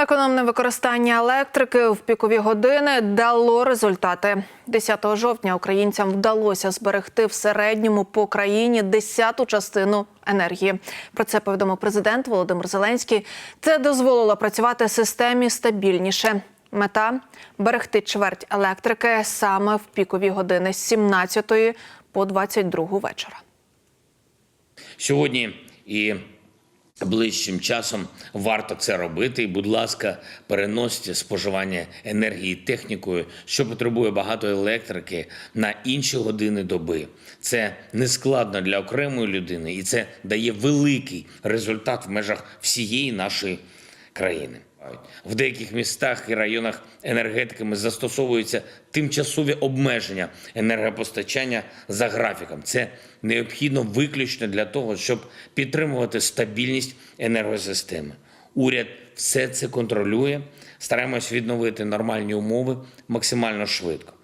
Економне використання електрики в пікові години дало результати. 10 жовтня українцям вдалося зберегти в середньому по країні десяту частину енергії. Про це повідомив президент Володимир Зеленський. Це дозволило працювати системі стабільніше. Мета берегти чверть електрики саме в пікові години з 17 по 22 вечора. Сьогодні і ближчим часом варто це робити. І, будь ласка, переносьте споживання енергії технікою, що потребує багато електрики на інші години доби. Це не складно для окремої людини, і це дає великий результат в межах всієї нашої країни. В деяких містах і районах енергетиками застосовуються тимчасові обмеження енергопостачання за графіком. Це необхідно виключно для того, щоб підтримувати стабільність енергосистеми. Уряд все це контролює. Стараємось відновити нормальні умови максимально швидко.